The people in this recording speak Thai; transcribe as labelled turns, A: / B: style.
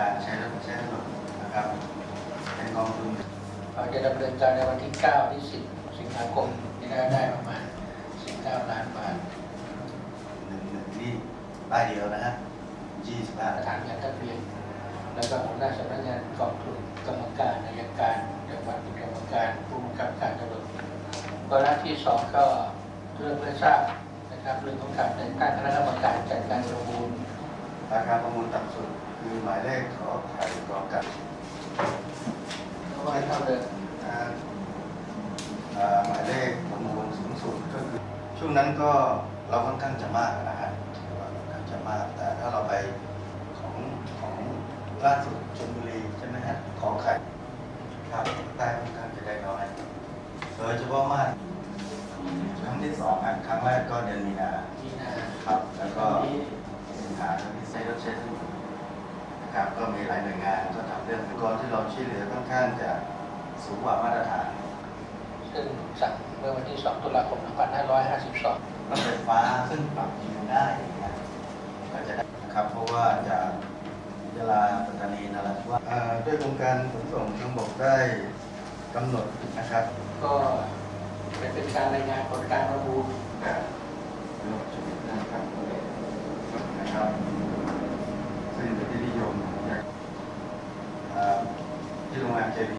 A: การใช้รถใช้ถนนนะครับเป็นกองทุน
B: เราจะดำเนินการในวันที่ 9 ที่ 10 สิงหาคมนี้ได้ได้ประมาณ 19 ล้านบาท
A: หนึ่งหนึ่งที่ป้ายเดียวนะฮะยี่สิบห้า
B: ประธานการทะเบียนแล้วก็หัวหน้าสำนักงานกองทุนกรรมการนายการจังหวัดเป็นกรรมการผู้บังคับการตำรวจวาระที่สองก็เรื่องเพื่อทราบนะครับเรื่องของการแต่งตั้งคณะกรรมการจัดการประมูล
A: ราคาประมูลต่ำสุดคือหมายเลขขอไข่กอไก่
B: เอาไว้เท่าเดิม
A: อ่าอ่าหมายเลขประมูลสูงสุดก็คือ ช่วงนั้นก็เราค่อนข้างจะมากนะฮะถือว่าค่อนข้างจะมาก แต่ถ้าเราไปของของล่าสุดชลบุรีใช่ไหมฮะขอไข่ครับได้ค่อนข้างจะได้น้อยโดยเฉพาะมากครั้งที่สองอะครั้งแรกก็เดือนมีนา
B: มีนา
A: ครับ แล้วก็
B: นี้
A: สิงหาครั้งที่ใช้รถใช้ถนน นะครับ ก็มีหลายหน่วยงานก็ทำเรื่องอุปกรณ์ที่เราช่วยเหลือค่อนข้างจะสูงกว่ามาตรฐาน
B: ซึ่งสั่งเมื่อวันที่ 2 ตุลาคม 2552
A: รถไฟฟ้าซึ่งปรับจูนได้นะก็จะได้นะครับ เพราะว่าจากยะลาปัตตานีนราธิวาสเอ่อด้วยโครงการขนส่งทางบกได้กำหนดนะครับ
B: ก็เป็นการรายงานผลการประมูล Angelina.